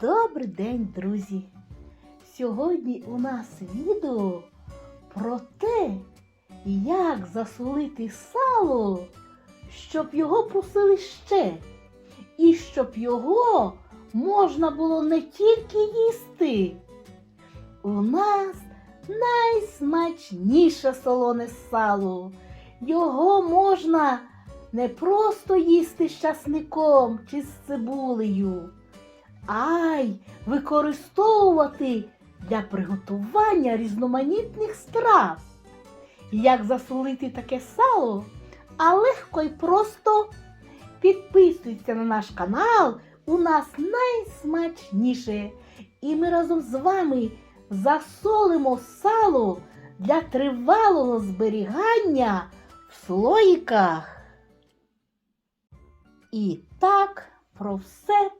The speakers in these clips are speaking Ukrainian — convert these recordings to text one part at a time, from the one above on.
Добрий день, друзі! Сьогодні у нас відео про те, як засолити сало, щоб його просили ще, і щоб його можна було не тільки їсти. У нас найсмачніше солоне сало. Його можна не просто їсти з часником чи з цибулею, а й використовувати для приготування різноманітних страв. Як засолити таке сало, а легко і просто підписуйся на наш канал. У нас найсмачніше. І ми разом з вами засолимо сало для тривалого зберігання в слоїках. І так про все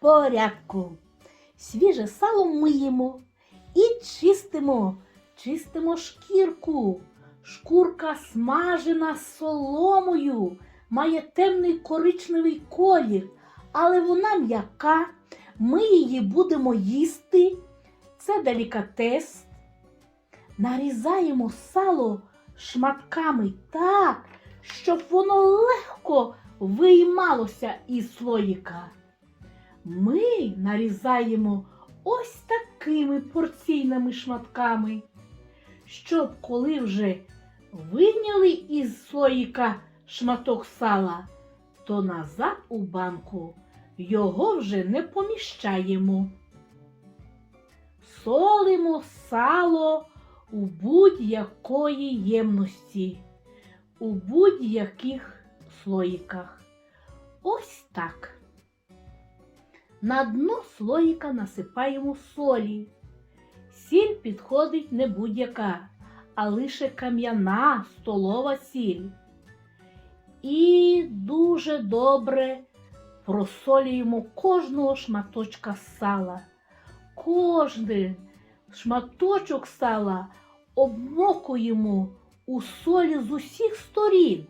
порядку. Свіже сало миємо і чистимо, чистимо шкірку. Шкурка смажена соломою, має темний коричневий колір, але вона м'яка. Ми її будемо їсти. Це делікатес. Нарізаємо сало шматками так, щоб воно легко виймалося із слоїка. Ми нарізаємо ось такими порційними шматками, щоб коли вже вийняли із слоїка шматок сала, то назад у банку його вже не поміщаємо. Солимо сало у будь-якої ємності, у будь-яких слоїках. Ось так. На дно слоїка насипаємо солі. Сіль підходить не будь-яка, а лише кам'яна столова сіль. І дуже добре просолюємо кожного шматочка сала. Кожний шматочок сала обмокуємо у солі з усіх сторін.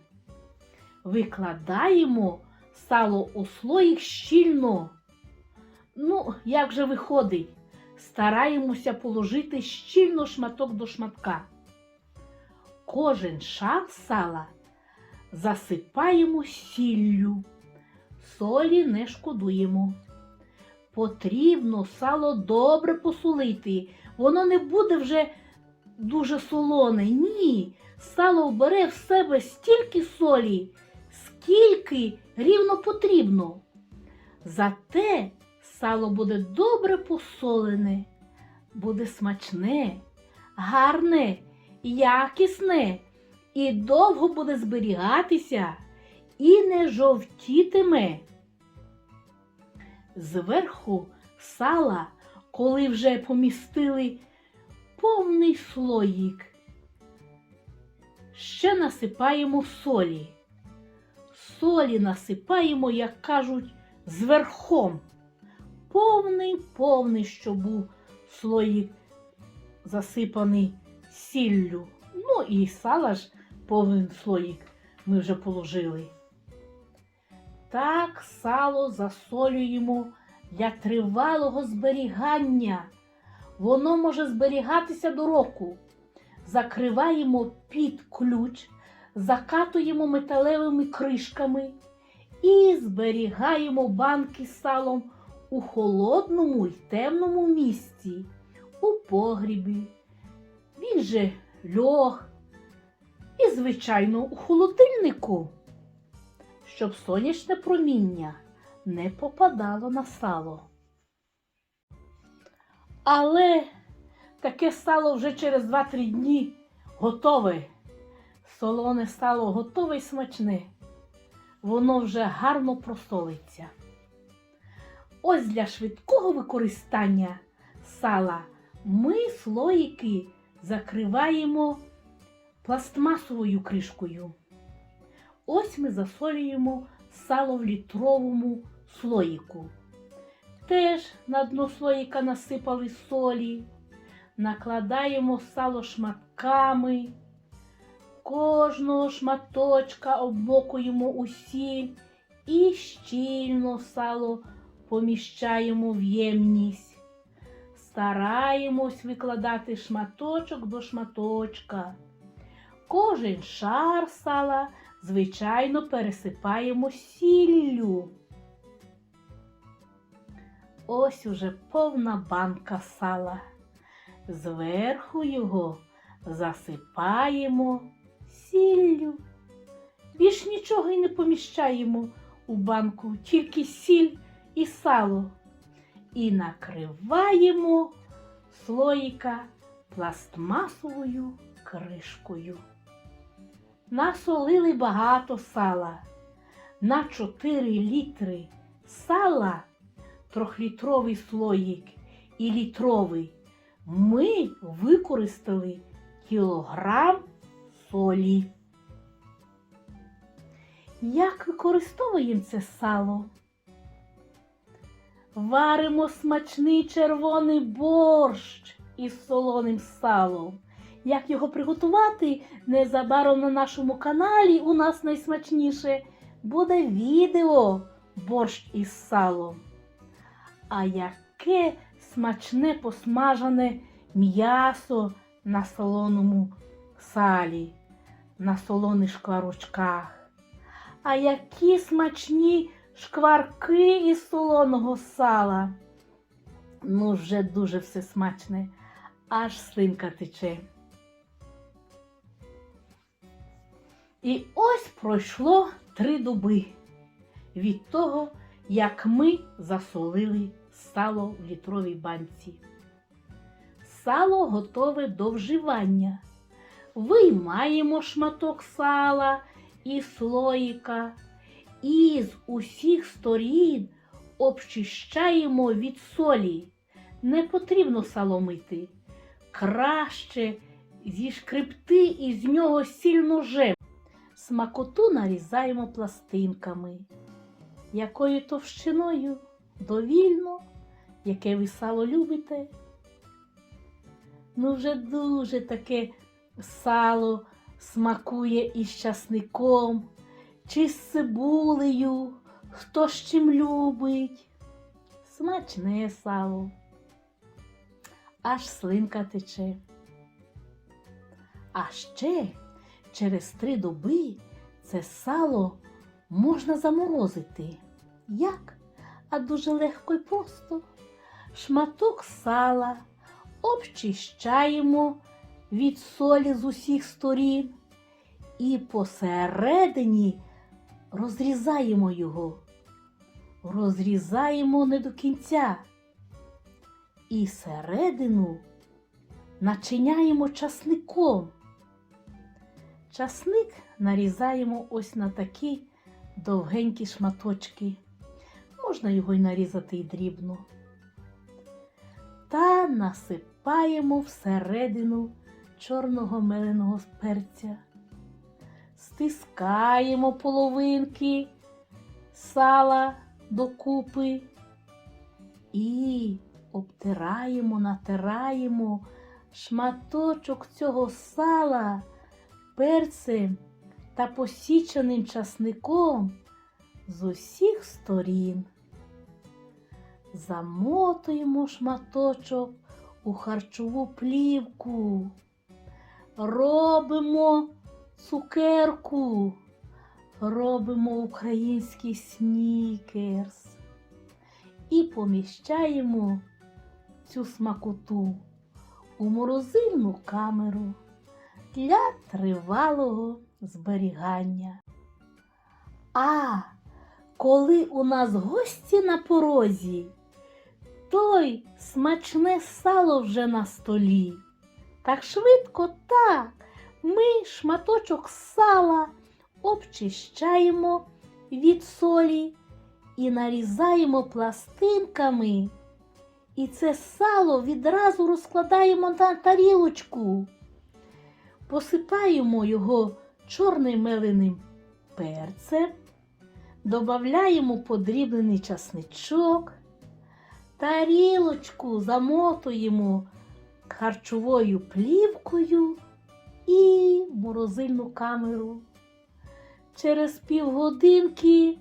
Викладаємо сало у слоїк щільно. Ну, як же виходить, стараємося положити щільно шматок до шматка. Кожен шар сала засипаємо сіллю, солі не шкодуємо. Потрібно сало добре посолити, воно не буде вже дуже солоне. Ні, сало вбере в себе стільки солі, скільки рівно потрібно. Зате сало буде добре посолене, буде смачне, гарне, якісне і довго буде зберігатися і не жовтітиме. Зверху сала, коли вже помістили повний слоїк, ще насипаємо солі. Солі насипаємо, як кажуть, зверхом. Повний, повний, що був слоїк засипаний сіллю. Ну і сала ж повний слоїк ми вже положили. Так сало засолюємо для тривалого зберігання. Воно може зберігатися до року. Закриваємо під ключ, закатуємо металевими кришками і зберігаємо банки з салом у холодному й темному місці, у погрібі. Він же льох і, звичайно, у холодильнику, щоб сонячне проміння не попадало на сало. Але таке сало вже через 2-3 дні готове. Солоне сало готове й смачне. Воно вже гарно просолиться. Ось для швидкого використання сала ми слоїки закриваємо пластмасовою кришкою. Ось ми засолюємо сало в літровому слоїку. Теж на дно слоїка насипали солі, накладаємо сало шматками, кожного шматочка обмокуємо у сіль і щільно сало поміщаємо в ємність. Стараємось викладати шматочок до шматочка. Кожен шар сала, звичайно, пересипаємо сіллю. Ось уже повна банка сала. Зверху його засипаємо сіллю. Більш нічого й не поміщаємо у банку, тільки сіль і сало. І накриваємо слоїка пластмасовою кришкою. Насолили багато сала. На 4 літри сала трьохлітровий слоїк і літровий ми використали кілограм солі. Як використовуємо це сало? Варимо смачний червоний борщ із солоним салом. Як його приготувати, незабаром на нашому каналі у нас найсмачніше буде відео борщ із салом. А яке смачне посмажене м'ясо на солоному салі, на солоних шкварочках. А які смачні шкварки із солоного сала. Ну, вже дуже все смачне, аж слинка тече. І ось пройшло три доби від того, як ми засолили сало в літровій банці. Сало готове до вживання. Виймаємо шматок сала і слоїка і з усіх сторін обчищаємо від солі. Не потрібно сало мити. Краще зішкребти із нього сіль ножем. Смакоту нарізаємо пластинками. Якою товщиною довільно, яке ви сало любите. Ну, вже дуже таке сало смакує із часником, чи з цибулею, хто з чим любить. Смачне сало, аж слинка тече. А ще через три доби це сало можна заморозити. Як? А дуже легко і просто. Шматок сала обчищаємо від солі з усіх сторін і посередині розрізаємо його. Розрізаємо не до кінця. І середину начиняємо часником. Часник нарізаємо ось на такі довгенькі шматочки. Можна його й нарізати і дрібно. Та насипаємо всередину чорного меленого перця. Стискаємо половинки сала докупи і обтираємо, натираємо шматочок цього сала перцем та посіченим часником з усіх сторін. Замотуємо шматочок у харчову плівку, робимо цукерку, робимо український снікерс і поміщаємо цю смакоту у морозильну камеру для тривалого зберігання. А коли у нас гості на порозі, той смачне сало вже на столі. Так швидко так. Ми шматочок сала обчищаємо від солі і нарізаємо пластинками. І це сало відразу розкладаємо на тарілочку. Посипаємо його чорним меленим перцем, додаємо подріблений часничок, тарілочку замотуємо харчовою плівкою і морозильну камеру. Через півгодинки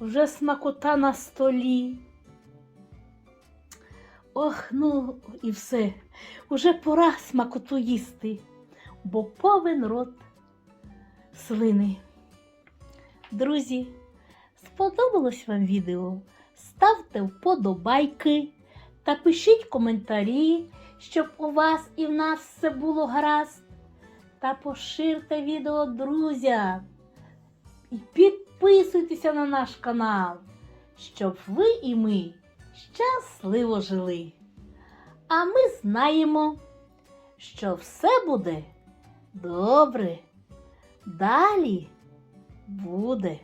вже смакота на столі. Ох, ну і все. Уже пора смакоту їсти, бо повен рот слини. Друзі, сподобалось вам відео? Ставте вподобайки та пишіть коментарі, щоб у вас і в нас все було гаразд. Та поширте відео друзям. І підписуйтеся на наш канал, щоб ви і ми щасливо жили. А ми знаємо, що все буде добре. Далі буде.